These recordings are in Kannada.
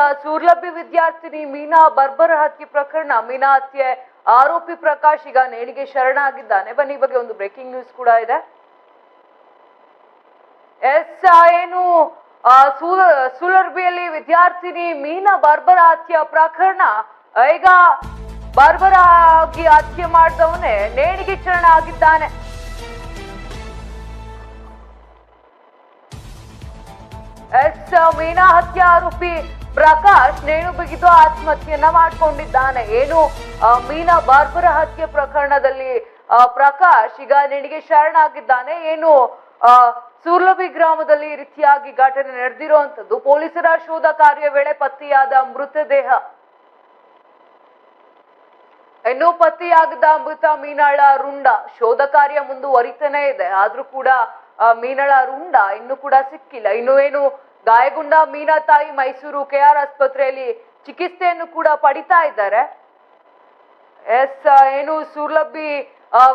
ಎಸ್ ಸೂರ್ಲಭ್ಯ ವಿದ್ಯಾರ್ಥಿನಿ ಮೀನಾ ಬರ್ಬರ ಹತ್ಯೆ ಪ್ರಕರಣ ಮೀನಾ ಹತ್ಯೆ ಆರೋಪಿ ಪ್ರಕಾಶ್ ಈಗ ನೇಣಿಗೆ ಶರಣಾಗಿದ್ದಾನೆ. ಬನ್ನಿ ಬಗ್ಗೆ ಒಂದು ಬ್ರೇಕಿಂಗ್ ನ್ಯೂಸ್ ಕೂಡ ಇದೆ. ಎಸ್ ಏನು ಸುಲರ್ಬಿಯಲ್ಲಿ ವಿದ್ಯಾರ್ಥಿನಿ ಮೀನಾ ಬರ್ಬರ ಹತ್ಯೆ ಪ್ರಕರಣ, ಈಗ ಬರ್ಬರ ಆಗಿ ಹತ್ಯೆ ಮಾಡಿದವನೇ ನೇಣಿಗೆ ಶರಣ ಆಗಿದ್ದಾನೆ ಎಸ್, ಮೀನಾ ಹತ್ಯೆ ಆರೋಪಿ ಪ್ರಕಾಶ್ ನೇಣು ಬಿಗಿದು ಆತ್ಮಹತ್ಯೆಯನ್ನ ಮಾಡ್ಕೊಂಡಿದ್ದಾನೆ. ಏನು ಮೀನಾ ಬಾರ್ಬರ ಹತ್ಯೆ ಪ್ರಕರಣದಲ್ಲಿ ಪ್ರಕಾಶ್ ಈಗ ನಿನಗೆ ಶರಣಾಗಿದ್ದಾನೆ. ಏನು ಸೂರ್ಲಭಿ ಗ್ರಾಮದಲ್ಲಿ ಈ ರೀತಿಯಾಗಿ ಘಟನೆ ನಡೆದಿರುವಂತದ್ದು ಪೊಲೀಸರ ಶೋಧ ಕಾರ್ಯ ವೇಳೆ ಪತ್ತೆಯಾದ ಮೃತದೇಹ. ಇನ್ನು ಪತ್ತೆಯಾಗದ ಮೃತ ಮೀನಾಳ ರುಂಡ. ಶೋಧ ಕಾರ್ಯ ಮುಂದುವರಿತನೇ ಇದೆ. ಆದ್ರೂ ಕೂಡ ಮೀನಾಳ ರುಂಡ ಇನ್ನು ಕೂಡ ಸಿಕ್ಕಿಲ್ಲ. ಇನ್ನು ಏನು ಗಾಯಗೊಂಡ ಮೀನಾ ತಾಯಿ ಮೈಸೂರು ಕೆಆರ್ ಆಸ್ಪತ್ರೆಯಲ್ಲಿ ಚಿಕಿತ್ಸೆಯನ್ನು ಕೂಡ ಪಡಿತಾ ಇದ್ದಾರೆ. ಎಸ್ ಏನು ಸುರ್ಲಭಿ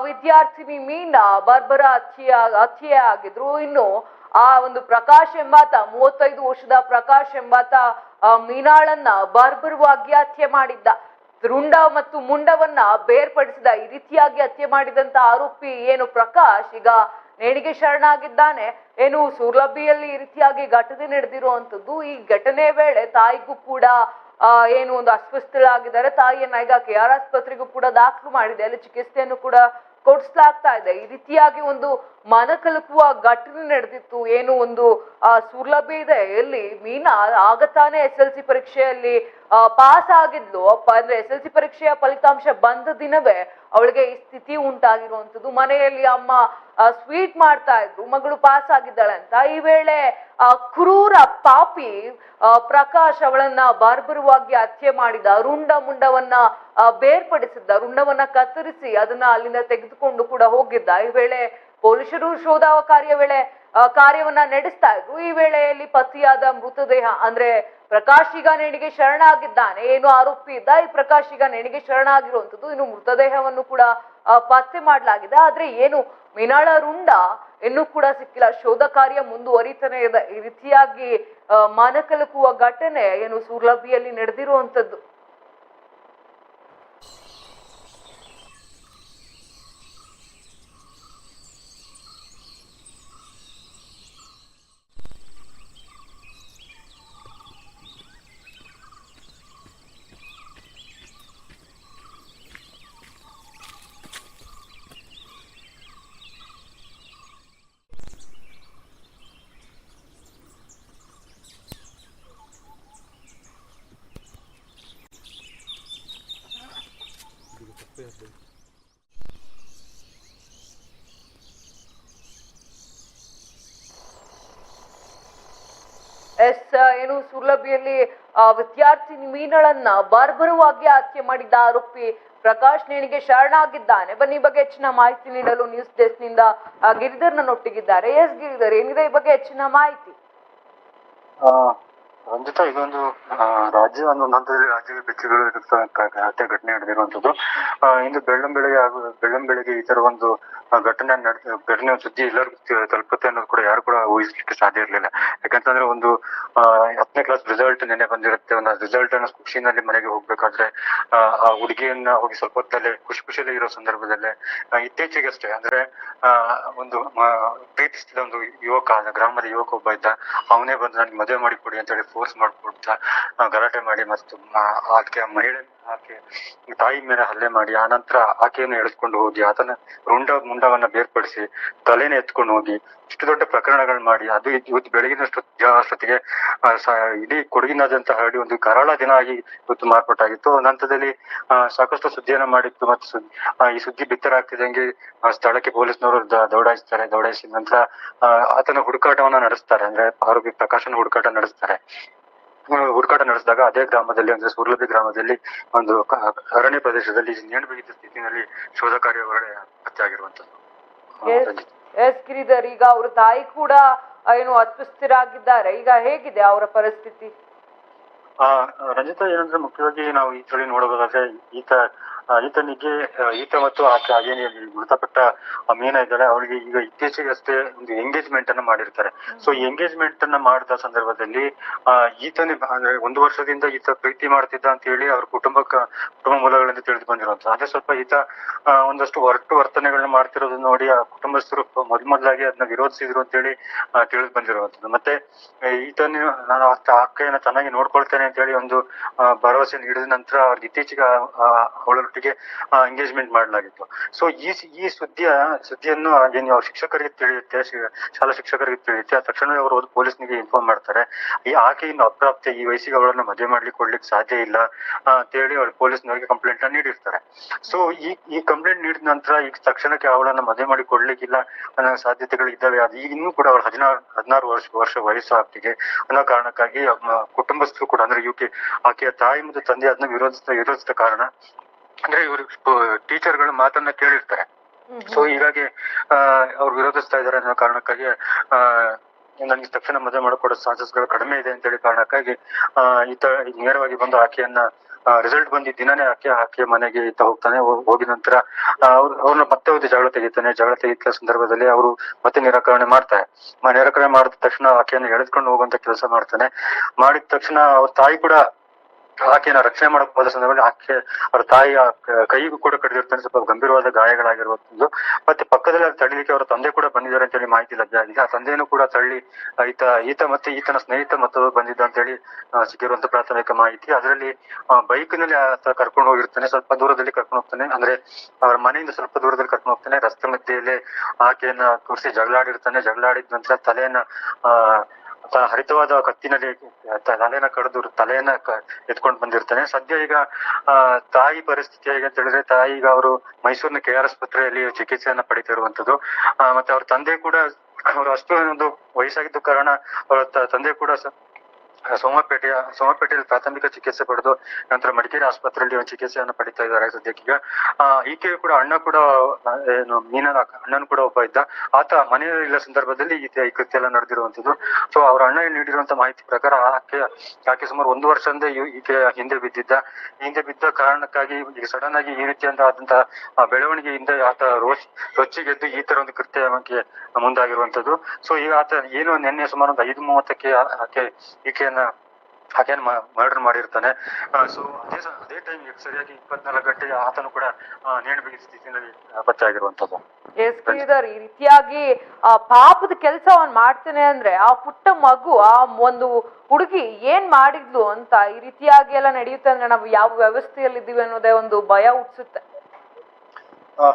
ವಿದ್ಯಾರ್ಥಿನಿ ಮೀನಾ, ಬರ್ಬರ ಹತ್ಯೆ ಹತ್ಯೆ ಆಗಿದ್ರು. ಇನ್ನು ಆ ಒಂದು ಪ್ರಕಾಶ್ ಎಂಬಾತ, ಮೂವತ್ತೈದು ವರ್ಷದ ಪ್ರಕಾಶ್ ಎಂಬಾತ ಮೀನಾಳನ್ನ ಬರ್ಬರವಾಗಿ ಹತ್ಯೆ ಮಾಡಿದ್ದ. ರುಂಡ ಮತ್ತು ಮುಂಡವನ್ನ ಬೇರ್ಪಡಿಸಿದ, ಈ ರೀತಿಯಾಗಿ ಹತ್ಯೆ ಮಾಡಿದಂತ ಆರೋಪಿ ಏನು ಪ್ರಕಾಶ್, ಈಗ ನೇಣಿಗೆ ಶರಣಾಗಿದ್ದಾನೆ. ಏನು ಸೂರ್ಲಭಿಯಲ್ಲಿ ಈ ರೀತಿಯಾಗಿ ಘಟನೆ ನಡೆದಿರುವಂಥದ್ದು. ಈ ಘಟನೆ ವೇಳೆ ತಾಯಿಗೂ ಕೂಡ ಏನು ಒಂದು ಅಸ್ವಸ್ಥಳಾಗಿದ್ದಾರೆ. ತಾಯಿಯನ್ನ ಈಗ ಕೆ ಆರ್ ಆಸ್ಪತ್ರೆಗೂ ಕೂಡ ದಾಖಲು ಮಾಡಿದೆ. ಅಲ್ಲಿ ಚಿಕಿತ್ಸೆಯನ್ನು ಕೂಡ ಕೊಡಿಸ್ಲಾಗ್ತಾ ಇದೆ. ಈ ರೀತಿಯಾಗಿ ಒಂದು ಮನ ಘಟನೆ ನಡೆದಿತ್ತು. ಏನು ಒಂದು ಆ, ಸೌಲಭ್ಯ ಇದೆ. ಎಲ್ಲಿ? ಮೀನಾ ಆಗ ತಾನೇ ಎಸ್ ಎಲ್ ಸಿ ಪರೀಕ್ಷೆಯಲ್ಲಿ ಪಾಸ್ ಆಗಿದ್ಲು. ಅಪ್ಪ ಅಂದ್ರೆ ಎಸ್ ಎಲ್ ಸಿ ಪರೀಕ್ಷೆಯ ಫಲಿತಾಂಶ ಬಂದ ದಿನವೇ ಅವಳಿಗೆ ಈ ಸ್ಥಿತಿ ಉಂಟಾಗಿರುವಂತದ್ದು ಮನೆಯಲ್ಲಿ ಅಮ್ಮ ಸ್ವೀಟ್ ಮಾಡ್ತಾ ಇದ್ರು. ಮಗಳು ಪಾಸ್ ಆಗಿದ್ದಾಳೆ ಅಂತ. ಈ ವೇಳೆ ಆ ಕ್ರೂರ ಪಾಪಿ ಪ್ರಕಾಶ್ ಅವಳನ್ನ ಬಾರ್ಬರವಾಗಿ ಹತ್ಯೆ ಮಾಡಿದ ರುಂಡ ಮುಂಡವನ್ನ ಬೇರ್ಪಡಿಸಿದ್ದ ರುಂಡವನ್ನ ಕತ್ತರಿಸಿ ಅದನ್ನ ಅಲ್ಲಿಂದ ತೆಗೆದುಕೊಂಡು ಕೂಡ ಹೋಗಿದ್ದ. ಈ ವೇಳೆ ಪೊಲೀಸರು ಶೋಧ ಕಾರ್ಯ ವೇಳೆ ಕಾರ್ಯವನ್ನ ನಡೆಸ್ತಾ ಇದ್ರು. ಈ ವೇಳೆಯಲ್ಲಿ ಪತಿಯಾದ ಮೃತದೇಹ, ಅಂದ್ರೆ ಪ್ರಕಾಶ್ ಈಗ ಶರಣಾಗಿದ್ದಾನೆ. ಏನು ಆರೋಪಿ ಇದ್ದ, ಈ ಪ್ರಕಾಶ್ ಈಗ ನೇಣಿಗೆ ಶರಣಾಗಿರುವಂತದ್ದು ಇನ್ನು ಮೃತದೇಹವನ್ನು ಕೂಡ ಪತ್ತೆ ಮಾಡಲಾಗಿದೆ. ಆದ್ರೆ ಏನು, ಮಿನಾಳ ರುಂಡ ಇನ್ನು ಕೂಡ ಸಿಕ್ಕಿಲ್ಲ. ಶೋಧ ಕಾರ್ಯ ಮುಂದುವರಿತಾನೆ ಇದೆ. ಈ ರೀತಿಯಾಗಿ ಮನಕಲಕುವ ಘಟನೆ, ಏನು ಸೂರ್ಲಭಿಯಲ್ಲಿ ನಡೆದಿರುವಂತದ್ದು ಎಸ್ ಏನು ಸುಲಭಿಯಲ್ಲಿ ಆ, ವಿದ್ಯಾರ್ಥಿನಿ ಮೀನಳನ್ನ ಬಾರ್ಬರವಾಗಿ ಹತ್ಯೆ ಮಾಡಿದ್ದ ಆರೋಪಿ ಪ್ರಕಾಶ್ ನೇಣಿಗೆ ಶರಣಾಗಿದ್ದಾನೆ. ಬನ್ನಿ ಬಗ್ಗೆ ಹೆಚ್ಚಿನ ಮಾಹಿತಿ ನೀಡಲು ನ್ಯೂಸ್ ಡೆಸ್ಕ್ನಿಂದ ಆ, ಗಿರಿಧರ್ ನನ್ನೊಟ್ಟಿಗಿದ್ದಾರೆ ಎಸ್ ಗಿರಿಧರ್ ಏನಿದೆ ಈ ಬಗ್ಗೆ ಹೆಚ್ಚಿನ ಮಾಹಿತಿ? ರಂಜಿತಾ ಇದೊಂದು ರಾಜ್ಯ ಒಂದು ಹಂತದಲ್ಲಿ ರಾಜ್ಯದ ಬೆಚ್ಚಗಳು ಹತ್ಯೆ ಘಟನೆ ನಡೆದಿರುವಂತದ್ದು ಇಂದು ಬೆಳ್ಳಂ ಬೆಳಗ್ಗೆ ಹಾಗೂ ಬೆಳ್ಳಂ ಬೆಳಗ್ಗೆ ಈ ತರ ಒಂದು ಆ, ಘಟನೆ ನಡೆದ ಘಟನೆ ಸುದ್ದಿ ಎಲ್ಲರಿಗೂ ತಲುಪುತ್ತೆ ಅನ್ನೋದು ಕೂಡ ಯಾರು ಕೂಡ ಊಹಿಸ್ಲಿಕ್ಕೆ ಸಾಧ್ಯ ಇರಲಿಲ್ಲ. ಯಾಕಂತಂದ್ರೆ ಒಂದು ಹತ್ತನೇ ಕ್ಲಾಸ್ ರಿಸಲ್ಟ್ ನೆನೆ ಬಂದಿರುತ್ತೆ. ಒಂದು ರಿಸಲ್ಟ್ ಅನ್ನ ಖುಷಿನಲ್ಲಿ ಮನೆಗೆ ಹೋಗ್ಬೇಕಾದ್ರೆ ಆ, ಹುಡುಗಿಯನ್ನ ಹೋಗಿ ಸ್ವಲ್ಪ ಹೊತ್ತಲ್ಲೇ ಖುಷಿ ಖುಷಿಯಲ್ಲಿ ಇರೋ ಸಂದರ್ಭದಲ್ಲೇ ಆ, ಇತ್ತೀಚೆಗೆ ಅಷ್ಟೇ ಅಂದ್ರೆ ಆ, ಒಂದು ಪ್ರೀತಿಸ್ತಿದ್ದ ಒಂದು ಯುವಕ ಗ್ರಾಮದ ಯುವಕ ಒಬ್ಬ ಇದ್ದ. ಅವನೇ ಬಂದು ನನಗೆ ಮದುವೆ ಮಾಡಿಕೊಡಿ ಅಂತ ಹೇಳಿ ಫೋರ್ಸ್ ಮಾಡ್ಕೊಡ್ತಾ ಗಲಾಟೆ ಮಾಡಿ ಮತ್ತು ಅದಕ್ಕೆ ಮಹಿಳೆ ಆಕೆ ತಾಯಿ ಮೇಲೆ ಹಲ್ಲೆ ಮಾಡಿ ಆ ನಂತರ ಆಕೆಯನ್ನು ಎಳೆದುಕೊಂಡು ಹೋಗಿ ಆತನ ರುಂಡ ಮುಂಡವನ್ನ ಬೇರ್ಪಡಿಸಿ ತಲೆನ ಎತ್ಕೊಂಡು ಹೋಗಿ ಇಷ್ಟು ದೊಡ್ಡ ಪ್ರಕರಣಗಳು ಮಾಡಿ ಅದು ಇವತ್ತು ಬೆಳಗಿನಷ್ಟು ಅಷ್ಟೊತ್ತಿಗೆ ಇಡೀ ಕೊಡಗಿನಾದ್ಯಂತ ಹರಡಿ ಒಂದು ಕರಾಳ ದಿನ ಆಗಿ ಇವತ್ತು ಮಾರ್ಪಾಟಾಗಿತ್ತು ನಂತರದಲ್ಲಿ ಆ, ಸಾಕಷ್ಟು ಸುದ್ದಿಯನ್ನ ಮಾಡಿತ್ತು ಮತ್ತು ಈ ಸುದ್ದಿ ಬಿತ್ತರಾಗ್ತಿದಂಗೆ ಆ, ಸ್ಥಳಕ್ಕೆ ಪೊಲೀಸ್ನವರು ದೌಡಾಯಿಸ್ತಾರೆ ದೌಡಾಯಿಸಿದ ನಂತರ ಆತನ ಹುಡುಕಾಟವನ್ನ ನಡೆಸ್ತಾರೆ ಅಂದ್ರೆ ಆರೋಗ್ಯ ಪ್ರಕಾಶನ ಹುಡುಕಾಟ ನಡೆಸ್ತಾರೆ. ಹುಡುಕಾಟ ನಡೆಸಿದಾಗ ಅದೇ ಗ್ರಾಮದಲ್ಲಿ ಅಂದ್ರೆ ಸೂರ್ಲಭಿ ಗ್ರಾಮದಲ್ಲಿ ಒಂದು ಅರಣ್ಯ ಪ್ರದೇಶದಲ್ಲಿ ನೇಣು ಬಿಗಿದ ಸ್ಥಿತಿಯಲ್ಲಿ ಶೋಧ ಕಾರ್ಯ ಹೊರಗಡೆ ಪತ್ತೆ ಆಗಿರುವಂತದ್ದು ಎಸ್. ಗಿರಿಧರ್ ಈಗ ಅವ್ರ ತಾಯಿ ಕೂಡ ಏನು ಅಸ್ವಸ್ಥರಾಗಿದ್ದಾರೆ. ಈಗ ಹೇಗಿದೆ ಅವರ ಪರಿಸ್ಥಿತಿ? ಆ ರಂಜಿತಾ ಏನಂದ್ರೆ ಮುಖ್ಯವಾಗಿ ನಾವು ಈ ಸಲ ನೋಡಬಹುದಾದ್ರೆ ಈತ ಈತನಿಗೆ ಈತ ಮತ್ತು ಆಕೆ ಏನು ಮೃತಪಟ್ಟ ಮೀನ ಇದ್ದಾಳೆ. ಅವಳಿಗೆ ಈಗ ಇತ್ತೀಚೆಗೆ ಅಷ್ಟೇ ಒಂದು ಎಂಗೇಜ್ಮೆಂಟ್ ಅನ್ನ ಮಾಡಿರ್ತಾರೆ. ಸೊ ಈ ಎಂಗೇಜ್ಮೆಂಟ್ ಅನ್ನ ಮಾಡಿದ ಸಂದರ್ಭದಲ್ಲಿ ಈತನೇ ಅಂದ್ರೆ ಒಂದು ವರ್ಷದಿಂದ ಈತ ಪ್ರೀತಿ ಮಾಡ್ತಿದ್ದ ಅಂತ ಹೇಳಿ ಅವ್ರ ಕುಟುಂಬ ಕುಟುಂಬ ಮೂಲಗಳಿಂದ ತಿಳಿದು ಬಂದಿರುವಂತ ಅದೇ ಸ್ವಲ್ಪ ಈತ ಒಂದಷ್ಟು ಹೊರಟು ವರ್ತನೆಗಳನ್ನ ಮಾಡ್ತಿರೋದನ್ನ ನೋಡಿ ಆ ಕುಟುಂಬಸ್ಥರು ಮೊದ್ ಮೊದಲಾಗಿ ಅದನ್ನ ವಿರೋಧಿಸಿದ್ರು ಅಂತ ಹೇಳಿ ತಿಳಿದು ಬಂದಿರುವಂತದ್ದು ಮತ್ತೆ ಈತನೇ ನಾನು ಆಕೆಯನ್ನ ಚೆನ್ನಾಗಿ ನೋಡ್ಕೊಳ್ತೇನೆ ಅಂತ ಹೇಳಿ ಒಂದು ಭರವಸೆ ನೀಡಿದ ನಂತರ ಅವ್ರಿಗೆ ಇತ್ತೀಚೆಗೆ ಆ- ಅವಳೊಟ್ಟಿಗೆ ಎಂಗೇಜ್ಮೆಂಟ್ ಮಾಡಲಾಗಿತ್ತು. ಸೊ ಈ ಈ ಸುದ್ದಿಯ, ಸುದ್ದಿಯನ್ನು ಏನು ಶಿಕ್ಷಕರಿಗೆ ತಿಳಿಯುತ್ತೆ ಶಾಲಾ ಶಿಕ್ಷಕರಿಗೆ ತಿಳಿಯುತ್ತೆ ಆ ತಕ್ಷಣವೇ ಅವರು ಹೋಗಿ ಪೊಲೀಸ್ನಿಗೆ ಇನ್ಫಾರ್ಮ್ ಮಾಡ್ತಾರೆ. ಈ ಆಕೆಯಿಂದ ಅಪ್ರಾಪ್ತಿ ಈ ವಯಸ್ಸಿಗೆ ಅವಳನ್ನ ಮದುವೆ ಮಾಡ್ಲಿಕ್ಕೆ ಕೊಡ್ಲಿಕ್ಕೆ ಸಾಧ್ಯ ಇಲ್ಲ ಅಂತೇಳಿ ಅವ್ರು ಪೊಲೀಸ್ನವರಿಗೆ ಕಂಪ್ಲೇಂಟ್ ನೀಡಿರ್ತಾರೆ. ಸೊ ಈ ಈ ಕಂಪ್ಲೇಂಟ್ ನೀಡಿದ ನಂತರ ಈಗ ತಕ್ಷಣಕ್ಕೆ ಅವಳನ್ನ ಮದುವೆ ಮಾಡಿ ಕೊಡ್ಲಿಕ್ಕಿಲ್ಲ ಅನ್ನೋ ಸಾಧ್ಯತೆಗಳು ಇದ್ದಾವೆ ಅದು ಈಗ ಇನ್ನೂ ಕೂಡ ಅವಳು ಹದಿನಾರು ಹದಿನಾರು ವರ್ಷ ವರ್ಷ ವಯಸ್ಸು ಆಗ್ತಿಗೆ ಅನ್ನೋ ಕಾರಣಕ್ಕಾಗಿ ಕುಟುಂಬಸ್ಥರು ಕೂಡ, ಅಂದ್ರೆ ಯುಕೆ ಆಕೆಯ ತಾಯಿ ಮತ್ತು ತಂದೆ ಅದನ್ನ ವಿರೋಧಿಸಿದ ವಿರೋಧಿಸಿದ ಕಾರಣ ಅಂದ್ರೆ ಇವರು ಟೀಚರ್ಗಳು ಮಾತನ್ನ ಕೇಳಿರ್ತಾರೆ. ಸೊ ಹೀಗಾಗಿ ಅವ್ರು ವಿರೋಧಿಸ್ತಾ ಇದ್ದಾರೆ ಅನ್ನೋ ಕಾರಣಕ್ಕಾಗಿ ಆ ನನಗೆ ತಕ್ಷಣ ಮದುವೆ ಮಾಡಿಕೊಡೋ ಚಾನ್ಸಸ್ಗಳು ಕಡಿಮೆ ಇದೆ ಅಂತ ಹೇಳಿ ಕಾರಣಕ್ಕಾಗಿ ಈ ಈತ ನೇರವಾಗಿ ಬಂದು ಆಕೆಯನ್ನ ರಿಸಲ್ಟ್ ಬಂದಿದ್ದ ದಿನನೇ ಆಕೆ ಆಕೆ ಮನೆಗೆ ಈತ ಹೋಗ್ತಾನೆ ಹೋಗಿ ಹೋಗಿದ ನಂತರ ಅವ್ರು ಅವ್ರನ್ನ ಮತ್ತೆ ಹೋಗಿ ಜಗಳ ತೆಗಿತಾನೆ ಜಗಳ ತೆಗಿತ ಸಂದರ್ಭದಲ್ಲಿ ಅವರು ಮತ್ತೆ ನಿರಾಕರಣೆ ಮಾಡ್ತಾರೆ. ನಿರಾಕರಣೆ ಮಾಡಿದ ತಕ್ಷಣ ಆಕೆಯನ್ನು ಎಳೆದ್ಕೊಂಡು ಹೋಗುವಂತ ಕೆಲಸ ಮಾಡ್ತಾನೆ. ಮಾಡಿದ ತಕ್ಷಣ ಅವ್ರ ತಾಯಿ ಕೂಡ ಆಕೆಯನ್ನ ರಕ್ಷಣೆ ಮಾಡಕ್ ಹೋದ ಸಂದರ್ಭದಲ್ಲಿ ಆಕೆ ಅವ್ರ ತಾಯಿ ಕೈಗೂ ಕೂಡ ಕಡಿದಿರ್ತಾನೆ ಸ್ವಲ್ಪ ಗಂಭೀರವಾದ ಗಾಯಗಳಾಗಿರುವಂತದ್ದು ಮತ್ತೆ ಪಕ್ಕದಲ್ಲಿ ತಡಿಲಿಕ್ಕೆ ಅವರ ತಂದೆ ಕೂಡ ಬಂದಿದ್ದಾರೆ ಅಂತ ಹೇಳಿ ಮಾಹಿತಿ ಲಭ್ಯ ಆಗಿದೆ. ಆ ತಂದೆಯನ್ನು ಕೂಡ ತಳ್ಳಿ ಈತ ಈತ ಮತ್ತೆ ಈತನ ಸ್ನೇಹಿತ ಮತ್ತು ಬಂದಿದ್ದ ಅಂತ ಹೇಳಿ ಸಿಕ್ಕಿರುವಂತ ಪ್ರಾಥಮಿಕ ಮಾಹಿತಿ. ಅದರಲ್ಲಿ ಬೈಕ್ನಲ್ಲಿ ಆತ ಕರ್ಕೊಂಡು ಹೋಗಿರ್ತಾನೆ. ಸ್ವಲ್ಪ ದೂರದಲ್ಲಿ ಕರ್ಕೊಂಡು ಹೋಗ್ತಾನೆ. ಅಂದ್ರೆ ಅವರ ಮನೆಯಿಂದ ಸ್ವಲ್ಪ ದೂರದಲ್ಲಿ ಕರ್ಕೊಂಡು ಹೋಗ್ತಾನೆ. ರಸ್ತೆ ಮಧ್ಯೆಯಲ್ಲಿ ಆಕೆಯನ್ನ ಕೂರಿಸಿ ಜಗಳಾಡಿರ್ತಾನೆ. ಜಗಳಾಡಿದ ನಂತರ ತಲೆಯನ್ನ, ಆ ಹರಿತವಾದ ಕತ್ತಿನಲ್ಲಿ ತಲೆನ ಕಡಿದು ತಲೆಯನ್ನ ಎತ್ಕೊಂಡು ಬಂದಿರ್ತಾನೆ. ಸದ್ಯ ಈಗ ತಾಯಿ ಪರಿಸ್ಥಿತಿ ಹೇಗೆ ಅಂತ ಹೇಳಿದ್ರೆ, ತಾಯಿ ಈಗ ಅವರು ಮೈಸೂರಿನ ಕೆ ಆರ್ ಆಸ್ಪತ್ರೆಯಲ್ಲಿ ಚಿಕಿತ್ಸೆಯನ್ನ ಪಡಿತಿರುವಂತದ್ದು ಮತ್ತೆ ಅವ್ರ ತಂದೆ ಕೂಡ, ಅವರು ಅಷ್ಟು ಒಂದು ವಯಸ್ಸಾಗಿದ್ದ ಕಾರಣ, ಅವರ ತಂದೆ ಕೂಡ ಸೋಮಪೇಟೆಯ, ಸೋಮಪೇಟೆಯಲ್ಲಿ ಪ್ರಾಥಮಿಕ ಚಿಕಿತ್ಸೆ ಪಡೆದು ನಂತರ ಮಡಿಕೇರಿ ಆಸ್ಪತ್ರೆಯಲ್ಲಿ ಚಿಕಿತ್ಸೆಯನ್ನು ಪಡಿತಾ ಇದ್ದಾರೆ ಸದ್ಯಕ್ಕೆ. ಆ, ಈಕೆಯು ಕೂಡ ಅಣ್ಣ ಕೂಡ ಏನು ಮೀನನ, ಅಣ್ಣನ ಕೂಡ ಒಬ್ಬ ಇದ್ದ. ಆತ ಮನೆಯಲ್ಲಿ ಸಂದರ್ಭದಲ್ಲಿ ಈ ಕೃತ್ಯ ಎಲ್ಲ ನಡೆದಿರುವಂತದ್ದು ಸೊ ಅವ್ರ ಅಣ್ಣ ನೀಡಿರುವಂತಹ ಮಾಹಿತಿ ಪ್ರಕಾರ ಆಕೆ ಆಕೆ ಸುಮಾರು ಒಂದು ವರ್ಷದಿಂದ ಈಕೆ ಹಿಂದೆ ಬಿದ್ದಿದ್ದ. ಹಿಂದೆ ಬಿದ್ದ ಕಾರಣಕ್ಕಾಗಿ ಈಗ ಸಡನ್ ಆಗಿ ಈ ರೀತಿಯಂತ ಆದಂತಹ ಬೆಳವಣಿಗೆಯಿಂದ ಆತ ರೋಚ್, ರೊಚ್ಚಿಗೆದ್ದು ಈ ತರ ಒಂದು ಕೃತ್ಯಕ್ಕೆ ಮುಂದಾಗಿರುವಂತದ್ದು ಸೊ ಈಗ ಆತ ಏನು ನಿನ್ನೆ ಸುಮಾರು ಒಂದು ಐದು ಮೂವತ್ತಕ್ಕೆ ಆಕೆ ಈಕೆಯನ್ನ ಆಕೆಯನ್ನು ಮರ್ಡರ್ ಮಾಡಿರ್ತಾನೆ. ಸೊ, ಅದೇ ಅದೇ ಟೈಮ್ ಸರಿಯಾಗಿ ಇಪ್ಪತ್ನಾಲ್ಕು ಗಂಟೆ ಆತನು ಕೂಡ ನೇಣು ಬಿಗಿದ ಸ್ಥಿತಿನಲ್ಲಿ ಪತ್ತೆ ಆಗಿರುವಂತದ್ದು ಈ ರೀತಿಯಾಗಿ, ಆ, ಪಾಪದ ಕೆಲಸ ಮಾಡ್ತೇನೆ ಮಾಡ್ತಾನೆ ಅಂದ್ರೆ ಆ ಪುಟ್ಟ ಮಗು, ಆ ಒಂದು ಹುಡುಗಿ ಏನ್ ಮಾಡಿದ್ಲು ಅಂತ ಈ ರೀತಿಯಾಗಿ ಎಲ್ಲ ನಡೆಯುತ್ತೆ ಅಂದ್ರೆ ನಾವು ಯಾವ ವ್ಯವಸ್ಥೆಯಲ್ಲಿ ಇದ್ದೀವಿ ಅನ್ನೋದೇ ಒಂದು ಭಯ ಹುಟ್ಟಿಸುತ್ತೆ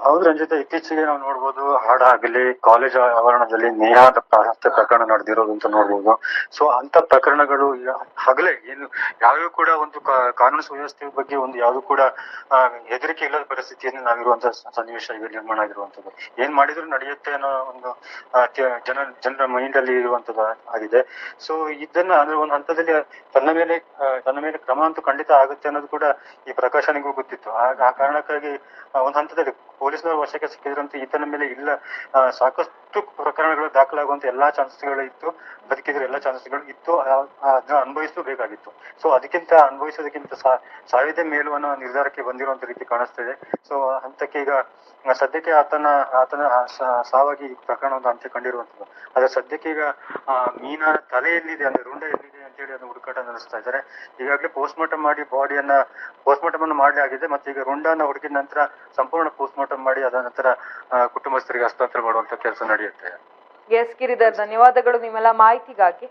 ಹೌದು ರಂಜಿತ ಇತ್ತೀಚೆಗೆ ನಾವು ನೋಡ್ಬೋದು ಹಾಡಾಗಲಿ ಕಾಲೇಜ್ ಆವರಣದಲ್ಲಿ ನೇಹಾದ ಹತ್ಯೆ ಪ್ರಕರಣ ನಡೆದಿರೋದು ಅಂತ ನೋಡ್ಬೋದು. ಸೊ ಅಂತ ಪ್ರಕರಣಗಳು ಹಗಲೇ ಏನು, ಯಾವ್ಯಾವ ಕೂಡ ಒಂದು ಕಾನೂನು ಸುವ್ಯವಸ್ಥೆ ಬಗ್ಗೆ ಒಂದು ಯಾವ್ದು ಕೂಡ ಹೆದರಿಕೆ ಇಲ್ಲದ ಪರಿಸ್ಥಿತಿಯನ್ನು ನಾವಿರುವಂತ ಸನ್ನಿವೇಶ ಈಗ ನಿರ್ಮಾಣ ಆಗಿರುವಂತದ್ದು ಏನ್ ಮಾಡಿದ್ರು ನಡೆಯುತ್ತೆ ಅನ್ನೋ ಒಂದು ಜನ, ಜನರ ಮೈಂಡ್ ಅಲ್ಲಿ ಇರುವಂತದ್ದು ಆಗಿದೆ. ಸೊ ಇದನ್ನ ಅಂದ್ರೆ ಒಂದು ಹಂತದಲ್ಲಿ ತನ್ನ ಮೇಲೆ ತನ್ನ ಮೇಲೆ ಕ್ರಮ ಅಂತೂ ಖಂಡಿತ ಆಗುತ್ತೆ ಅನ್ನೋದು ಕೂಡ ಈ ಪ್ರಕಾಶನಿಗೂ ಗೊತ್ತಿತ್ತು. ಆ ಕಾರಣಕ್ಕಾಗಿ ಒಂದು ಹಂತದಲ್ಲಿ ಪೊಲೀಸ್ನವರ ವಶಕ್ಕೆ ಸಿಕ್ಕಿದ್ರಂತೂ ಈತನ ಮೇಲೆ ಇಲ್ಲ. ಸಾಕಷ್ಟು ಪ್ರಕರಣಗಳು ದಾಖಲಾಗುವಂತ ಎಲ್ಲಾ ಚಾನ್ಸಸ್ಗಳು ಇತ್ತು. ಬದುಕಿದ್ರೆ ಎಲ್ಲಾ ಚಾನ್ಸ್ಗಳು ಇತ್ತು. ಅದನ್ನ ಅನುಭವಿಸಬೇಕಾಗಿತ್ತು. ಸೊ ಅದಕ್ಕಿಂತ ಅನುಭವಿಸೋದಕ್ಕಿಂತ ಸಾವಿದ ಮೇಲು ನಿರ್ಧಾರಕ್ಕೆ ಬಂದಿರುವಂತ ರೀತಿ ಕಾಣಿಸ್ತಿದೆ ಸೊ ಹಂತಕ್ಕೆ ಈಗ ಸದ್ಯಕ್ಕೆ ಆತನ ಆತನ ಸಾವಾಗಿ ಈ ಪ್ರಕರಣ ಒಂದು ಅಂತ್ಯ ಕಂಡಿರುವಂತದ್ದು ಆದ್ರೆ ಸದ್ಯಕ್ಕೆ ಈಗ ಮೀನ ತಲೆ ಎಲ್ಲಿದೆ ಅಂದ್ರೆ ರುಂಡ ಎಲ್ಲಿದೆ ಅಂತೇಳಿ ಅದನ್ನ ಹುಡುಕಾಟ ನಡೆಸ್ತಾ ಇದ್ದಾರೆ. ಈಗಾಗಲೇ ಪೋಸ್ಟ್ ಮಾರ್ಟಮ್ ಮಾಡಿ ಬಾಡಿಯನ್ನ ಪೋಸ್ಟ್ ಮಾರ್ಟಮ್ ಅನ್ನು ಮಾಡಲೇ ಆಗಿದೆ. ಮತ್ತೆ ಈಗ ರುಂಡನ ಹುಡುಕಿದ ನಂತರ ಸಂಪೂರ್ಣ ಪೋಸ್ಟ್ ಮಾರ್ಟಮ್ ಮಾಡಿ ಅದ ನಂತರ ಕುಟುಂಬಸ್ಥರಿಗೆ ಹಸ್ತಾಂತರ ಮಾಡುವಂತ ಕೆಲಸ ನಡೆಯುತ್ತೆ. ಎಸ್ ಗಿರಿಧರ್ ಧನ್ಯವಾದಗಳು ನಿಮ್ಮೆಲ್ಲ ಮಾಹಿತಿಗಾಗಿ.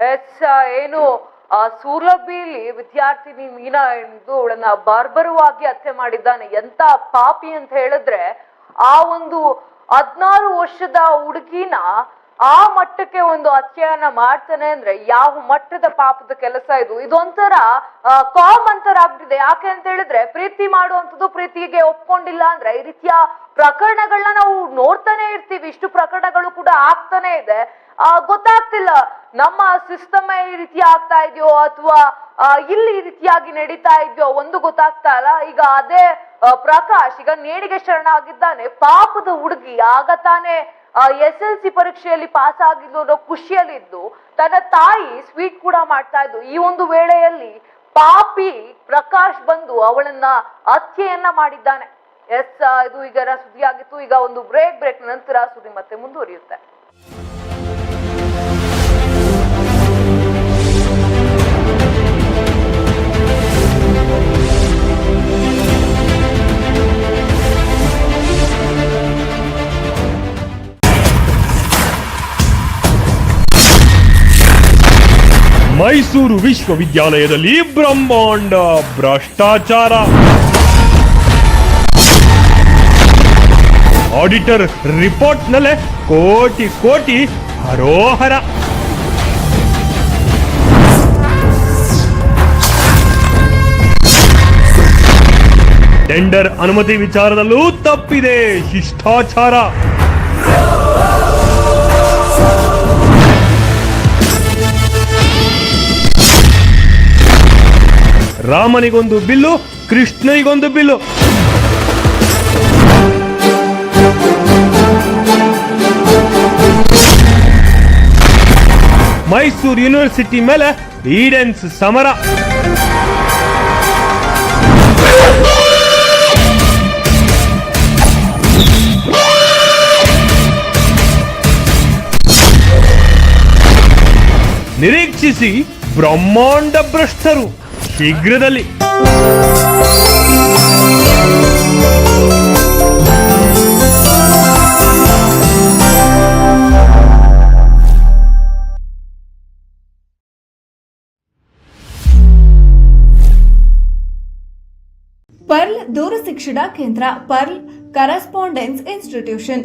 ಎಸ್ ಏನು ಆ, ಸೂರ್ಲಬ್ಬಿಯಲ್ಲಿ ವಿದ್ಯಾರ್ಥಿನಿ ಮೀನಾ ಎಂದು ಅವಳನ್ನ ಬಾರ್ಬರವಾಗಿ ಹತ್ಯೆ ಮಾಡಿದ್ದಾನೆ. ಎಂತ ಪಾಪಿ ಅಂತ ಹೇಳಿದ್ರೆ ಆ ಒಂದು ಹದ್ನಾರು ವರ್ಷದ ಹುಡುಗಿನ ಆ ಮಟ್ಟಕ್ಕೆ ಒಂದು ಹತ್ಯೆಯನ್ನ ಮಾಡ್ತಾನೆ ಅಂದ್ರೆ ಯಾವ ಮಟ್ಟದ ಪಾಪದ ಕೆಲಸ ಇದು? ಇದೊಂಥರ ಕಾಮನ್ ತರ ಆಗ್ಬಿಟ್ಟಿದೆ. ಯಾಕೆ ಅಂತ ಹೇಳಿದ್ರೆ ಪ್ರೀತಿ ಮಾಡುವಂಥದ್ದು ಪ್ರೀತಿಗೆ ಒಪ್ಕೊಂಡಿಲ್ಲ ಅಂದ್ರೆ ಈ ರೀತಿಯ ಪ್ರಕರಣಗಳನ್ನ ನಾವು ನೋಡ್ತಾನೆ ಇರ್ತೀವಿ. ಇಷ್ಟು ಪ್ರಕರಣಗಳು ಕೂಡ ಆಗ್ತಾನೆ ಇದೆ. ಆ, ಗೊತ್ತಾಗ್ತಿಲ್ಲ ನಮ್ಮ ಸಿಸ್ಟಮ್ ಈ ರೀತಿ ಆಗ್ತಾ ಇದೆಯೋ ಅಥವಾ ಇಲ್ಲಿ ಈ ರೀತಿಯಾಗಿ ನಡೀತಾ ಇದೆಯೋ ಒಂದು ಗೊತ್ತಾಗ್ತಾ ಇಲ್ಲ. ಈಗ ಅದೇ ಪ್ರಕಾಶ್ ಈಗ ನೇಣಿಗೆ ಶರಣಾಗಿದ್ದಾನೆ. ಪಾಪದ ಹುಡುಗಿ ಆಗ ತಾನೇ ಎಸ್ ಎಲ್ ಸಿ ಪರೀಕ್ಷೆಯಲ್ಲಿ ಪಾಸ್ ಆಗಿದ್ದು ಅನ್ನೋ ಖುಷಿಯಲ್ಲಿದ್ದು, ತನ್ನ ತಾಯಿ ಸ್ವೀಟ್ ಕೂಡ ಮಾಡ್ತಾ ಇದ್ದು, ಈ ಒಂದು ವೇಳೆಯಲ್ಲಿ ಪಾಪಿ ಪ್ರಕಾಶ್ ಬಂದು ಅವಳನ್ನ ಹತ್ಯೆಯನ್ನ ಮಾಡಿದ್ದಾನೆ. ಎಸ್ ಇದು ಈಗ ಸುದ್ದಿ ಆಗಿತ್ತು ಈಗ ಒಂದು ಬ್ರೇಕ್ ಬ್ರೇಕ್ ನಂತರ ಸುದ್ದಿ ಮತ್ತೆ ಮುಂದುವರಿಯುತ್ತೆ. ಮೈಸೂರು ವಿಶ್ವವಿದ್ಯಾಲಯದಲ್ಲಿ ಬ್ರಹ್ಮಾಂಡ ಭ್ರಷ್ಟಾಚಾರ. ಆಡಿಟರ್ ರಿಪೋರ್ಟ್ನಲ್ಲೇ ಕೋಟಿ ಕೋಟಿ ಹರೋಹರ. ಟೆಂಡರ್ ಅನುಮತಿ ವಿಚಾರದಲ್ಲೂ ತಪ್ಪಿದೆ ಶಿಷ್ಟಾಚಾರ. ರಾಮನಿಗೊಂದು ಬಿಲ್ಲು ಕೃಷ್ಣನಿಗೊಂದು ಬಿಲ್ಲು. ಮೈಸೂರು ಯೂನಿವರ್ಸಿಟಿ ಮೇಲೆ ಈಡೆನ್ಸ್ ಸಮರ. ನಿರೀಕ್ಷಿಸಿ ಬ್ರಹ್ಮಾಂಡ ಭ್ರಷ್ಟರು. ಶೀಘ್ರದಲ್ಲಿ. ಪರ್ಲ್ ದೂರ ಶಿಕ್ಷಣ ಕೇಂದ್ರ Pearl correspondence institution.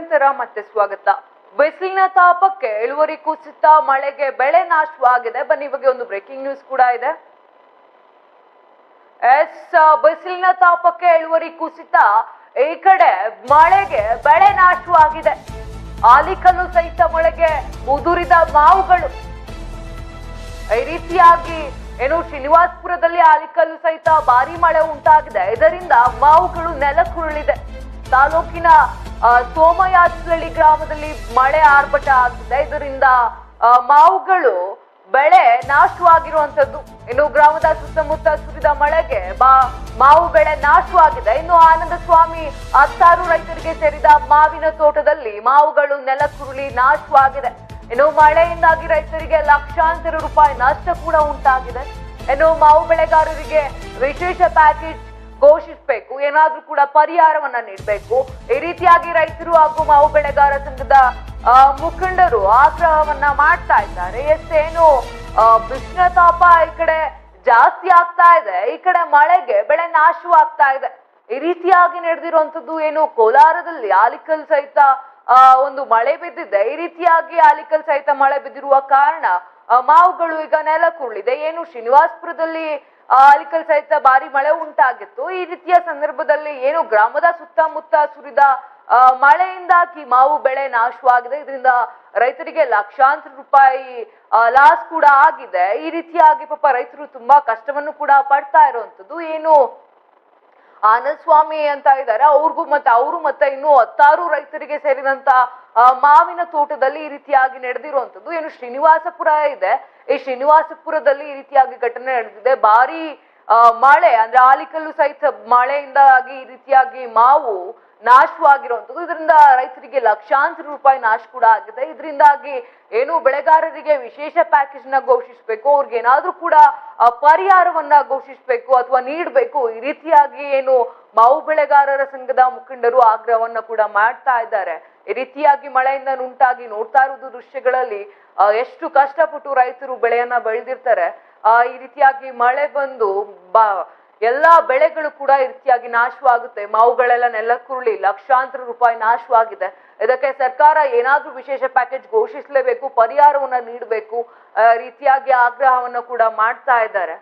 ನಂತರ ಮತ್ತೆ ಸ್ವಾಗತ. ಬಿಸಿಲಿನ ತಾಪಕ್ಕೆ ಇಳುವರಿ ಕುಸಿತ, ಮಳೆಗೆ ಬೆಳೆ ನಾಶವಾಗಿದೆ. ಬನ್ನಿ, ಇವಾಗ ಒಂದು ಬ್ರೇಕಿಂಗ್ ನ್ಯೂಸ್ ಕೂಡ ಇದೆ. ಎಸ್, ಬಿಸಿಲಿನ ತಾಪಕ್ಕೆ ಇಳುವರಿ ಕುಸಿತ. ಈ ಕಡೆ ಮಳೆಗೆ ಬೆಳೆ ನಾಶವಾಗಿದೆ. ಆಲಿಕಲ್ಲು ಸಹಿತ ಮಳೆಗೆ ಉದುರಿದ ಮಾವುಗಳು. ಈ ರೀತಿಯಾಗಿ ಏನು ಶ್ರೀನಿವಾಸ್ಪುರದಲ್ಲಿ ಆಲಿಕಲ್ಲು ಸಹಿತ ಭಾರಿ ಮಳೆ ಉಂಟಾಗಿದೆ. ಇದರಿಂದ ಮಾವುಗಳು ನೆಲಕ್ಕುರುಳಿದೆ. ತಾಲೂಕಿನ ಆ, ಗ್ರಾಮದಲ್ಲಿ ಮಳೆ ಆರ್ಭಟ ಆಗ್ತಿದೆ. ಇದರಿಂದ ಮಾವುಗಳು ಬೆಳೆ ನಾಶವಾಗಿರುವಂತದ್ದು. ಇನ್ನು ಗ್ರಾಮದ ಸುತ್ತಮುತ್ತ ಸುರಿದ ಮಳೆಗೆ ಬಾ ಮಾವು ಬೆಳೆ ನಾಶವಾಗಿದೆ. ಇನ್ನು ಆನಂದ ಸ್ವಾಮಿ ಹತ್ತಾರು ರೈತರಿಗೆ ಸೇರಿದ ಮಾವಿನ ತೋಟದಲ್ಲಿ ಮಾವುಗಳು ನೆಲಕುರುಳಿ ನಾಶವಾಗಿದೆ. ಇನ್ನು ಮಳೆಯಿಂದಾಗಿ ರೈತರಿಗೆ ಲಕ್ಷಾಂತರ ರೂಪಾಯಿ ನಷ್ಟ ಕೂಡ ಉಂಟಾಗಿದೆ. ಇನ್ನು ಮಾವು ಬೆಳೆಗಾರರಿಗೆ ವಿಶೇಷ ಪ್ಯಾಕೇಜ್ ಘೋಷಿಸಬೇಕು. ಏನಾದ್ರೂ ಕೂಡ ಪರಿಹಾರವನ್ನ ನೀಡಬೇಕು. ಈ ರೀತಿಯಾಗಿ ರೈತರು ಹಾಗೂ ಮಾವು ಬೆಳೆಗಾರ ಸಂಘದ ಮುಖಂಡರು ಆಗ್ರಹವನ್ನ ಮಾಡ್ತಾ ಇದ್ದಾರೆ. ಎಷ್ಟೇನು ಉಷ್ಣತಾಪ ತಾಪ ಈ ಕಡೆ ಜಾಸ್ತಿ ಆಗ್ತಾ ಇದೆ. ಈ ಕಡೆ ಮಳೆಗೆ ಬೆಳೆ ನಾಶವಾಗ್ತಾ ಇದೆ. ಈ ರೀತಿಯಾಗಿ ನಡೆದಿರುವಂತದ್ದು ಏನು ಕೋಲಾರದಲ್ಲಿ ಆಲಿಕಲ್ ಸಹಿತ ಒಂದು ಮಳೆ ಬಿದ್ದಿದೆ. ಈ ರೀತಿಯಾಗಿ ಆಲಿಕಲ್ ಸಹಿತ ಮಳೆ ಬಿದ್ದಿರುವ ಕಾರಣ ಮಾವುಗಳು ಈಗ ನೆಲಕ್ಕುರುಳಿದೆ ಏನು ಶ್ರೀನಿವಾಸಪುರದಲ್ಲಿ ಆ, ಆಲಿಕಲ್ ಸಹಿತ ಭಾರಿ ಮಳೆ ಉಂಟಾಗಿತ್ತು. ಈ ರೀತಿಯ ಸಂದರ್ಭದಲ್ಲಿ ಏನು ಗ್ರಾಮದ ಸುತ್ತಮುತ್ತ ಸುರಿದ ಮಳೆಯಿಂದಾಗಿ ಮಾವು ಬೆಳೆ ನಾಶವಾಗಿದೆ. ಇದರಿಂದ ರೈತರಿಗೆ ಲಕ್ಷಾಂತರ ರೂಪಾಯಿ ಲಾಸ್ ಕೂಡ ಆಗಿದೆ. ಈ ರೀತಿಯಾಗಿ ಪಾಪ ರೈತರು ತುಂಬಾ ಕಷ್ಟವನ್ನು ಕೂಡ ಪಡ್ತಾ ಇರುವಂತದ್ದು. ಏನು ಆನಂದ್ ಸ್ವಾಮಿ ಅಂತ ಇದ್ದಾರೆ. ಅವ್ರಿಗೂ ಮತ್ತೆ ಅವರು ಮತ್ತೆ ಇನ್ನೂ ಹತ್ತಾರು ರೈತರಿಗೆ ಸೇರಿದಂತ ಮಾವಿನ ತೋಟದಲ್ಲಿ ಈ ರೀತಿಯಾಗಿ ನಡೆದಿರುವಂತದ್ದು ಏನು ಶ್ರೀನಿವಾಸಪುರ ಇದೆ. ಈ ಶ್ರೀನಿವಾಸಪುರದಲ್ಲಿ ಈ ರೀತಿಯಾಗಿ ಘಟನೆ ನಡೆದಿದೆ. ಭಾರಿ ಮಳೆ, ಅಂದ್ರೆ ಆಲಿಕಲ್ಲು ಸಹಿತ ಮಳೆಯಿಂದಾಗಿ ಈ ರೀತಿಯಾಗಿ ಮಾವು ನಾಶವಾಗಿರುವಂತದ್ದು ಇದರಿಂದ ರೈತರಿಗೆ ಲಕ್ಷಾಂತರ ರೂಪಾಯಿ ನಾಶ ಕೂಡ ಆಗಿದೆ. ಇದರಿಂದಾಗಿ ಏನು ಬೆಳೆಗಾರರಿಗೆ ವಿಶೇಷ ಪ್ಯಾಕೇಜ್ನ ಘೋಷಿಸಬೇಕು. ಅವ್ರಿಗೆ ಏನಾದ್ರೂ ಕೂಡ ಪರಿಹಾರವನ್ನ ಘೋಷಿಸಬೇಕು ಅಥವಾ ನೀಡಬೇಕು. ಈ ರೀತಿಯಾಗಿ ಏನು ಮಾವು ಬೆಳೆಗಾರರ ಸಂಘದ ಮುಖಂಡರು ಆಗ್ರಹವನ್ನ ಕೂಡ ಮಾಡ್ತಾ ಇದ್ದಾರೆ. ಈ ರೀತಿಯಾಗಿ ಮಳೆಯಿಂದ ಉಂಟಾಗಿ ನೋಡ್ತಾ ಇರುವುದು ದೃಶ್ಯಗಳಲ್ಲಿ ಎಷ್ಟು ಕಷ್ಟಪಟ್ಟು ರೈತರು ಬೆಳೆಯನ್ನ ಬೆಳೆದಿರ್ತಾರೆ. ಆ, ಈ ರೀತಿಯಾಗಿ ಮಳೆ ಬಂದು ಬಾ ಎಲ್ಲಾ ಬೆಳೆಗಳು ಕೂಡ ಈ ರೀತಿಯಾಗಿ ನಾಶವಾಗುತ್ತೆ. ಮಾವುಗಳೆಲ್ಲ ನೆಲಕ್ಕುರುಳಿ ಲಕ್ಷಾಂತರ ರೂಪಾಯಿ ನಾಶವಾಗಿದೆ. ಇದಕ್ಕೆ ಸರ್ಕಾರ ಏನಾದ್ರೂ ವಿಶೇಷ ಪ್ಯಾಕೇಜ್ ಘೋಷಿಸಲೇಬೇಕು, ಪರಿಹಾರವನ್ನ ನೀಡಬೇಕು ರೀತಿಯಾಗಿ ಆಗ್ರಹವನ್ನ ಕೂಡ ಮಾಡ್ತಾ ಇದ್ದಾರೆ.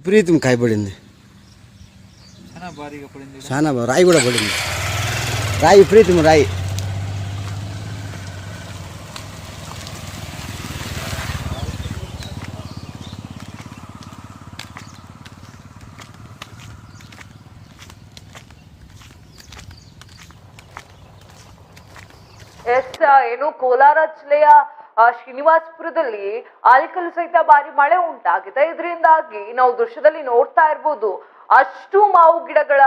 విపరీతం కాయపడింది చాలా భారీగా పడింది చాలా బా- రాయి కూడా పడింది రాయి విపరీతం రాయి ಎಸ್ ಏನು ಕೋಲಾರ ಜಿಲ್ಲೆಯ ಆ, ಶ್ರೀನಿವಾಸಪುರದಲ್ಲಿ ಆಲಿಕಲ್ಲು ಸಹಿತ ಭಾರಿ ಮಳೆ ಉಂಟಾಗಿದೆ. ಇದರಿಂದಾಗಿ ನಾವು ದೃಶ್ಯದಲ್ಲಿ ನೋಡ್ತಾ ಇರ್ಬೋದು, ಅಷ್ಟು ಮಾವು ಗಿಡಗಳ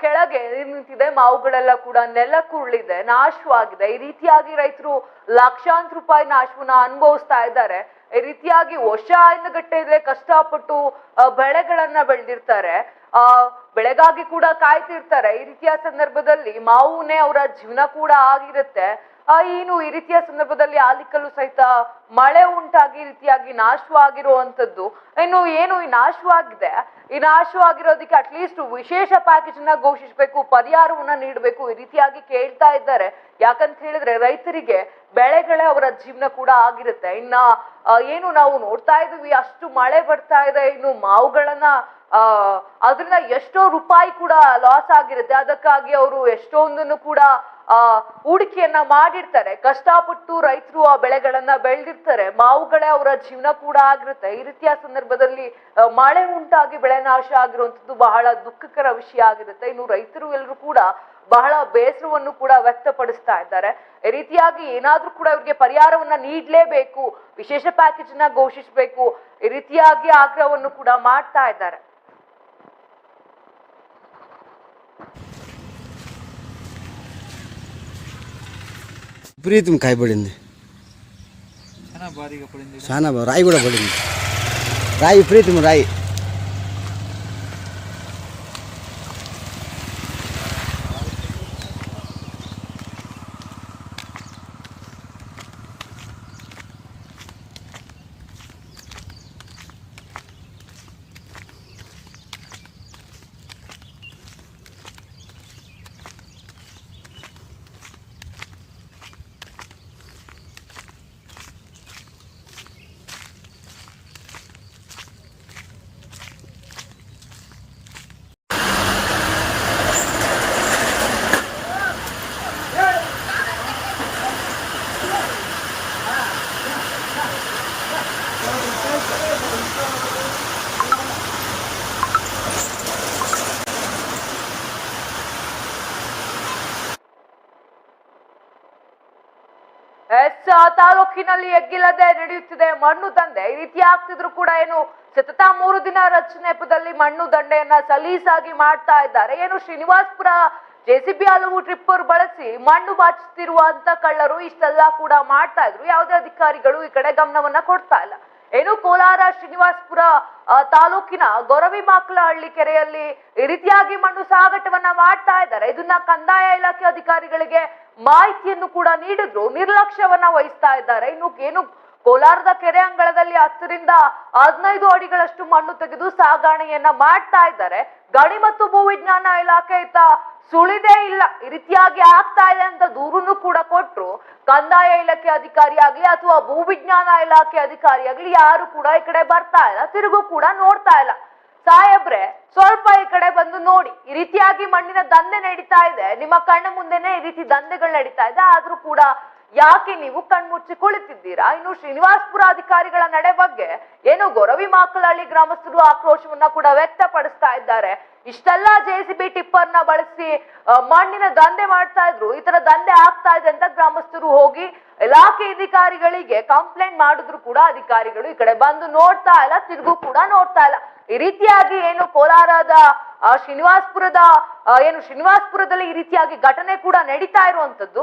ಕೆಳಗೆ ನಿಂತಿದೆ. ಮಾವುಗಳೆಲ್ಲ ಕೂಡ ನೆಲಕ್ಕುರುಳಿದೆ ನಾಶವಾಗಿದೆ. ಈ ರೀತಿಯಾಗಿ ರೈತರು ಲಕ್ಷಾಂತರ ರೂಪಾಯಿ ನಾಶವನ್ನ ಅನುಭವಿಸ್ತಾ ಇದ್ದಾರೆ. ಈ ರೀತಿಯಾಗಿ ವರ್ಷ ಗಟ್ಟಲೆ ಕಷ್ಟಪಟ್ಟು ಬೆಳೆಗಳನ್ನ ಬೆಳೆದಿರ್ತಾರೆ. ಆ, ಬೆಳೆಗಾಗಿ ಕೂಡ ಕಾಯ್ತಿರ್ತಾರೆ. ಈ ರೀತಿಯ ಸಂದರ್ಭದಲ್ಲಿ ಮಾವುನೇ ಅವರ ಜೀವನ ಕೂಡ ಆಗಿರುತ್ತೆ. ಏನು ಈ ರೀತಿಯ ಸಂದರ್ಭದಲ್ಲಿ ಆಲಿಕಲ್ಲು ಸಹಿತ ಮಳೆ ಉಂಟಾಗಿ ರೀತಿಯಾಗಿ ನಾಶವಾಗಿರುವಂಥದ್ದು. ಇನ್ನು ಏನು ಈ ನಾಶವಾಗಿದೆ? ಈ ನಾಶವಾಗಿರೋದಕ್ಕೆ ಅಟ್ಲೀಸ್ಟ್ ವಿಶೇಷ ಪ್ಯಾಕೇಜ್ನ ಘೋಷಿಸಬೇಕು, ಪರಿಹಾರವನ್ನ ನೀಡಬೇಕು, ಈ ರೀತಿಯಾಗಿ ಕೇಳ್ತಾ ಇದ್ದಾರೆ. ಯಾಕಂತ ಹೇಳಿದ್ರೆ ರೈತರಿಗೆ ಬೆಳೆಗಳೇ ಅವರ ಜೀವನ ಕೂಡ ಆಗಿರುತ್ತೆ. ಇನ್ನ ಏನು ನಾವು ನೋಡ್ತಾ ಇದೀವಿ ಅಷ್ಟು ಮಳೆ ಬರ್ತಾ ಇದೆ, ಇನ್ನು ಮಾವುಗಳನ್ನ, ಆ, ಅದರಿಂದ ಎಷ್ಟೋ ರೂಪಾಯಿ ಕೂಡ ಲಾಸ್ ಆಗಿರುತ್ತೆ. ಅದಕ್ಕಾಗಿ ಅವರು ಎಷ್ಟೊಂದನ್ನು ಕೂಡ ಆ, ಹೂಡಿಕೆಯನ್ನ ಮಾಡಿರ್ತಾರೆ. ಕಷ್ಟಪಟ್ಟು ರೈತರು ಆ ಬೆಳೆಗಳನ್ನ ಬೆಳೆದಿರ್ತಾರೆ. ಮಾವುಗಳೇ ಅವರ ಜೀವನ ಕೂಡ ಆಗಿರುತ್ತೆ. ಈ ರೀತಿಯ ಸಂದರ್ಭದಲ್ಲಿ ಮಳೆ ಉಂಟಾಗಿ ಬೆಳೆ ನಾಶ ಆಗಿರುವಂತದ್ದು ಬಹಳ ದುಃಖಕರ ವಿಷಯ ಆಗಿರುತ್ತೆ. ಇನ್ನು ರೈತರು ಎಲ್ಲರೂ ಕೂಡ ಬಹಳ ಬೇಸರವನ್ನು ಕೂಡ ವ್ಯಕ್ತಪಡಿಸ್ತಾ ಇದ್ದಾರೆ. ಈ ರೀತಿಯಾಗಿ ಏನಾದ್ರೂ ಕೂಡ ಇವ್ರಿಗೆ ಪರಿಹಾರವನ್ನ ನೀಡಲೇಬೇಕು, ವಿಶೇಷ ಪ್ಯಾಕೇಜ್ನ ಘೋಷಿಸಬೇಕು, ಈ ರೀತಿಯಾಗಿ ಆಗ್ರಹವನ್ನು ಕೂಡ ಮಾಡ್ತಾ ಇದ್ದಾರೆ. విపరీతం కాయపడింది చాలా రాయి కూడా పడింది. రాయి విపరీతం రాయి. ತಾಲೂಕಿನಲ್ಲಿ ಎಗ್ಗಿಲ್ಲದೆ ನಡೆಯುತ್ತಿದೆ, ಮಣ್ಣು ದಂಧೆ. ಈ ರೀತಿ ಆಗ್ತಿದ್ರು ಕೂಡ ಏನು ಸತತ ಮೂರು ದಿನ ರಚನೆಪದಲ್ಲಿ ಮಣ್ಣು ದಂಡೆಯನ್ನ ಸಲೀಸಾಗಿ ಮಾಡ್ತಾ ಇದ್ದಾರೆ. ಏನು ಶ್ರೀನಿವಾಸ್ಪುರ ಜೆಸಿಬಿ ಹಲವು ಟ್ರಿಪ್ಪರ್ ಬಳಸಿ ಮಣ್ಣು ಬಾಚುತ್ತಿರುವಂತ ಕಳ್ಳರು ಇಷ್ಟೆಲ್ಲ ಕೂಡ ಮಾಡ್ತಾ ಇದ್ರು. ಯಾವುದೇ ಅಧಿಕಾರಿಗಳು ಈ ಕಡೆ ಗಮನವನ್ನ ಕೊಡ್ತಾ ಇಲ್ಲ. ಏನು ಕೋಲಾರ, ಶ್ರೀನಿವಾಸ್ಪುರ ತಾಲೂಕಿನ ಗೊರವಿ ಹಳ್ಳಿ ಕೆರೆಯಲ್ಲಿ ಈ ರೀತಿಯಾಗಿ ಮಣ್ಣು ಸಾಗಾಟವನ್ನ ಮಾಡ್ತಾ ಇದ್ದಾರೆ. ಇದನ್ನ ಕಂದಾಯ ಇಲಾಖೆ ಅಧಿಕಾರಿಗಳಿಗೆ ಮಾಹಿತಿಯನ್ನು ಕೂಡ ನೀಡಿದ್ರು. ನಿರ್ಲಕ್ಷ್ಯವನ್ನ ವಹಿಸ್ತಾ ಇದ್ದಾರೆ. ಇನ್ನು ಏನು ಕೋಲಾರದ ಕೆರೆ ಅಂಗಳದಲ್ಲಿ ಹತ್ತರಿಂದ ಹದಿನೈದು ಅಡಿಗಳಷ್ಟು ಮಣ್ಣು ತೆಗೆದು ಸಾಗಾಣೆಯನ್ನ ಮಾಡ್ತಾ ಇದ್ದಾರೆ. ಗಣಿ ಮತ್ತು ಭೂವಿಜ್ಞಾನ ಇಲಾಖೆ ಇತ್ತ ಸುಳಿದೇ ಇಲ್ಲ. ಈ ರೀತಿಯಾಗಿ ಆಗ್ತಾ ಇದೆ ಅಂತ ದೂರನ್ನು ಕೂಡ ಕೊಟ್ರು. ಕಂದಾಯ ಇಲಾಖೆ ಅಧಿಕಾರಿ ಆಗ್ಲಿ ಅಥವಾ ಭೂವಿಜ್ಞಾನ ಇಲಾಖೆ ಅಧಿಕಾರಿ ಆಗ್ಲಿ, ಯಾರು ಕೂಡ ಈ ಕಡೆ ಬರ್ತಾ ಇಲ್ಲ. ತಿರುಗು ಕೂಡ ನೋಡ್ತಾ ಇಲ್ಲ. ಸಾಹೇಬ್ರೆ, ಸ್ವಲ್ಪ ಈ ಕಡೆ ಬಂದು ನೋಡಿ. ಈ ರೀತಿಯಾಗಿ ಮಣ್ಣಿನ ದಂಧೆ ನಡೀತಾ ಇದೆ. ನಿಮ್ಮ ಕಣ್ಣ ಮುಂದೆನೆ ಈ ರೀತಿ ದಂಧೆಗಳು ನಡೀತಾ ಇದೆ. ಆದ್ರೂ ಕೂಡ ಯಾಕೆ ನೀವು ಕಣ್ಮುಚ್ಚಿ ಕುಳಿತಿದ್ದೀರಾ ಇನ್ನು ಶ್ರೀನಿವಾಸ್ಪುರ ಅಧಿಕಾರಿಗಳ ನಡೆ ಬಗ್ಗೆ ಏನು ಗೊರವಿ ಮಾಕಲಹಳ್ಳಿ ಗ್ರಾಮಸ್ಥರು ಆಕ್ರೋಶವನ್ನ ಕೂಡ ವ್ಯಕ್ತಪಡಿಸ್ತಾ ಇದ್ದಾರೆ. ಇಷ್ಟೆಲ್ಲ ಸಿ ಟಿಪ್ಪರ್ನ ಬಳಸಿ ಮಣ್ಣಿನ ದಂಧೆ ಮಾಡ್ತಾ ಇದ್ರು. ಈ ತರ ದಂಧೆ ಆಗ್ತಾ ಇದೆ ಅಂತ ಗ್ರಾಮಸ್ಥರು ಹೋಗಿ ಇಲಾಖೆ ಅಧಿಕಾರಿಗಳಿಗೆ ಕಂಪ್ಲೇಂಟ್ ಮಾಡಿದ್ರು ಕೂಡ ಅಧಿಕಾರಿಗಳು ಈ ಕಡೆ ಬಂದು ನೋಡ್ತಾ ಇಲ್ಲ, ತಿರುಗು ಕೂಡ ನೋಡ್ತಾ ಇಲ್ಲ. ಈ ರೀತಿಯಾಗಿ ಏನು ಕೋಲಾರದ ಶ್ರೀನಿವಾಸ್ಪುರದ ಏನು ಶ್ರೀನಿವಾಸ್ಪುರದಲ್ಲಿ ಈ ರೀತಿಯಾಗಿ ಘಟನೆ ಕೂಡ ನಡೀತಾ ಇರುವಂತದ್ದು.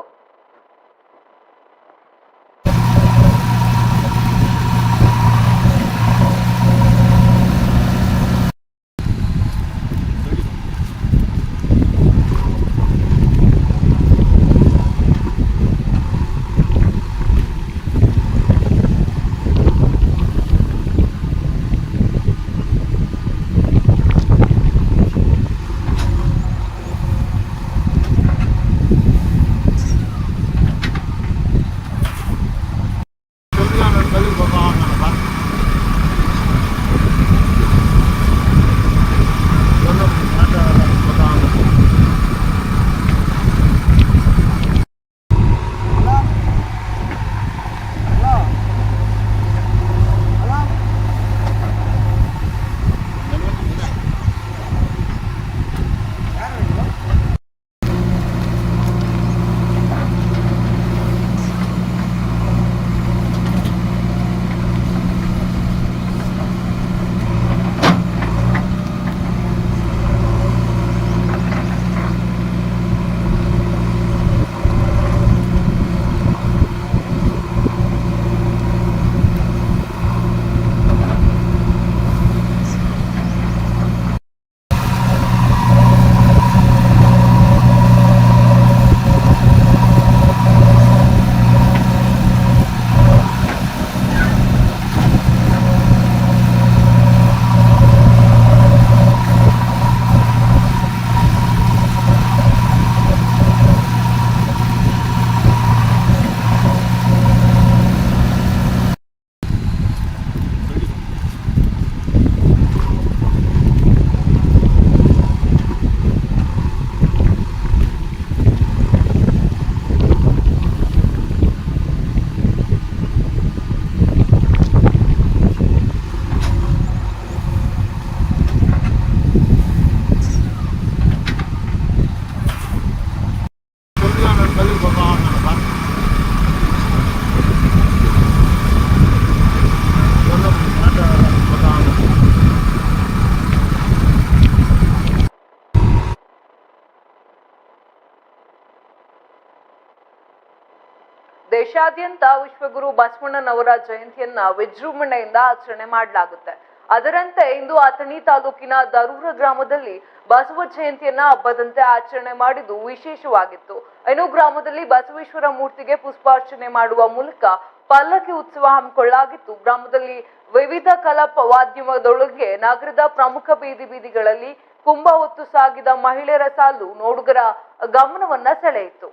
ದೇಶಾದ್ಯಂತ ವಿಶ್ವಗುರು ಬಸವಣ್ಣನವರ ಜಯಂತಿಯನ್ನ ವಿಜೃಂಭಣೆಯಿಂದ ಆಚರಣೆ ಮಾಡಲಾಗುತ್ತೆ. ಅದರಂತೆ ಇಂದು ಅಥಣಿ ತಾಲೂಕಿನ ದರೂರ ಗ್ರಾಮದಲ್ಲಿ ಬಸವ ಜಯಂತಿಯನ್ನ ಹಬ್ಬದಂತೆ ಆಚರಣೆ ಮಾಡಿದ್ದು ವಿಶೇಷವಾಗಿತ್ತು. ಇನ್ನು ಗ್ರಾಮದಲ್ಲಿ ಬಸವೇಶ್ವರ ಮೂರ್ತಿಗೆ ಪುಷ್ಪಾರ್ಚನೆ ಮಾಡುವ ಮೂಲಕ ಪಲ್ಲಕ್ಕಿ ಉತ್ಸವ ಹಮ್ಮಿಕೊಳ್ಳಲಾಗಿತ್ತು. ಗ್ರಾಮದಲ್ಲಿ ವಿವಿಧ ಕಲಾ ವಾದ್ಯಮದೊಳಗೆ ನಗರದ ಪ್ರಮುಖ ಬೀದಿ ಬೀದಿಗಳಲ್ಲಿ ಕುಂಭ ಹೊತ್ತು ಸಾಗಿದ ಮಹಿಳೆಯರ ಸಾಲು ನೋಡುಗರ ಗಮನವನ್ನ ಸೆಳೆಯಿತು.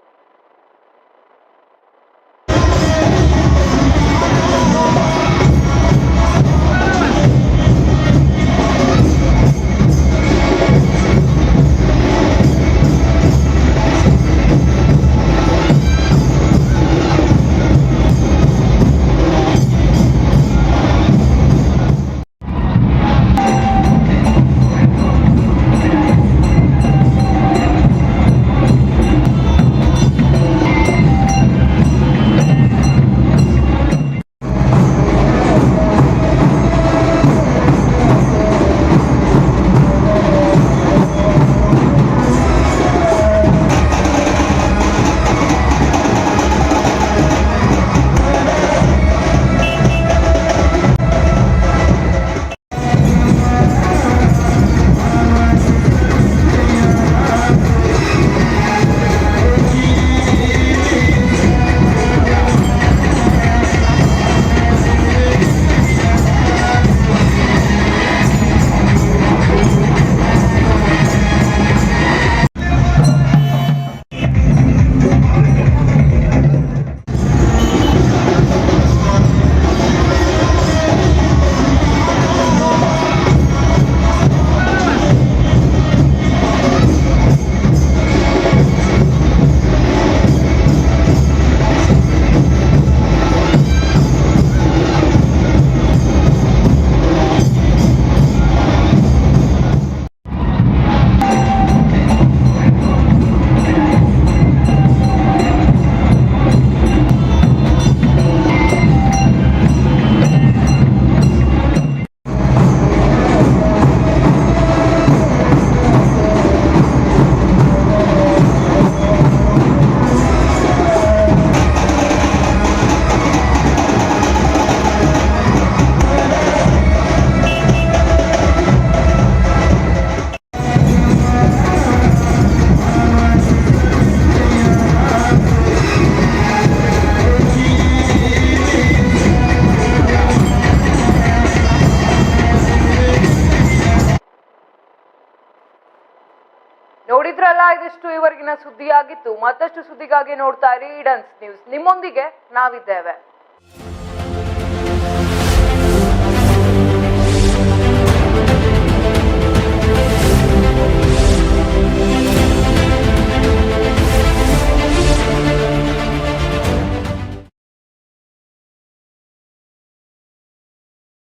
ಸುದ್ದಿಗಾಗಿ ನೋಡ್ತಾ ಇರಿ ಈಡನ್ಸ್ ನ್ಯೂಸ್ ನಿಮ್ಮೊಂದಿಗೆ ನಾವಿದ್ದೇವೆ.